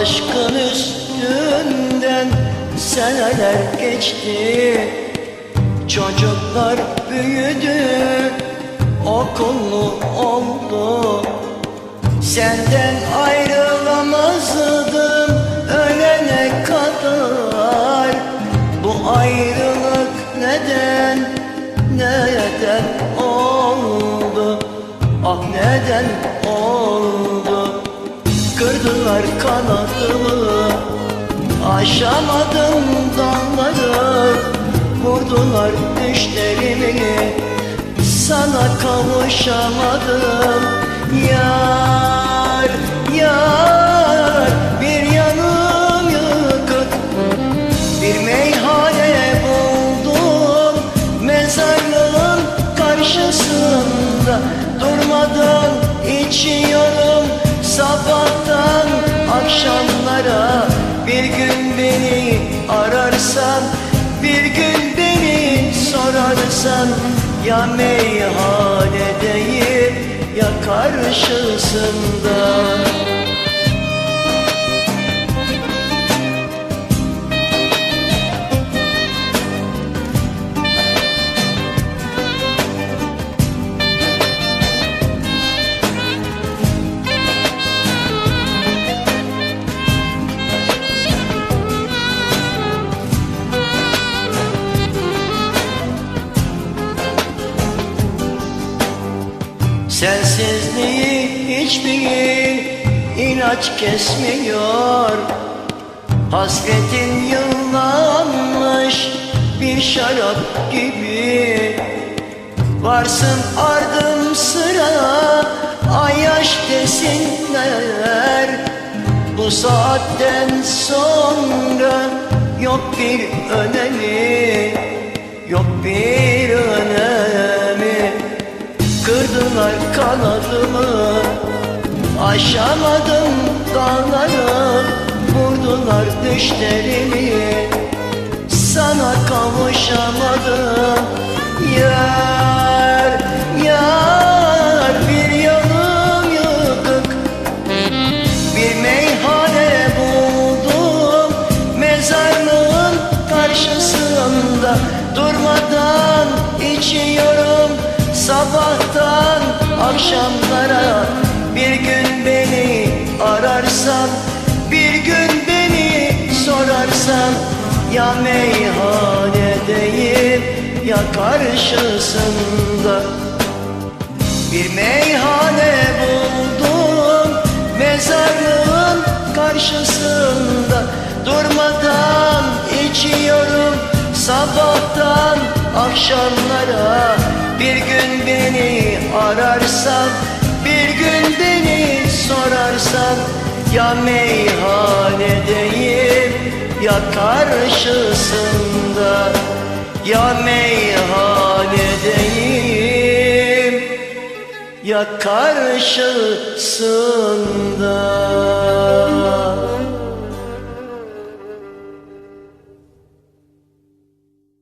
aşkın üstünden seneler geçti. Çocuklar büyüdü, okullu oldu. Senden ayrılamazdım ölene kadar. Bu ayrılık neden, neden oldu, ah neden oldu? Kırdılar kanadımı Aşamadım dağları Vurdular düşlerimi. Sana kavuşamadım. Yar, gün beni ararsan Bir gün beni sorarsan Ya meyhanedeyim ya karşısında Sensizliği hiçbir ilaç kesmiyor. Hasretin yıllanmış bir şarap gibi. Varsın ardım sıra ay yaş desinler. Bu saatten sonra yok bir önemi Yok bir önemi kanadımı Aşamadım dağları Vurdular düşlerimi. Sana kavuşamadım Sabahtan akşamlara. Bir gün beni ararsan Bir gün beni sorarsan Ya meyhanedeyim ya karşısında. Bir meyhane buldum Mezarlığın karşısında. Durmadan içiyorum Sabahtan akşamlara Bir gün beni ararsan Bir gün beni sorarsan Ya meyhanedeyim ya karşısında Ya meyhanedeyim ya karşısında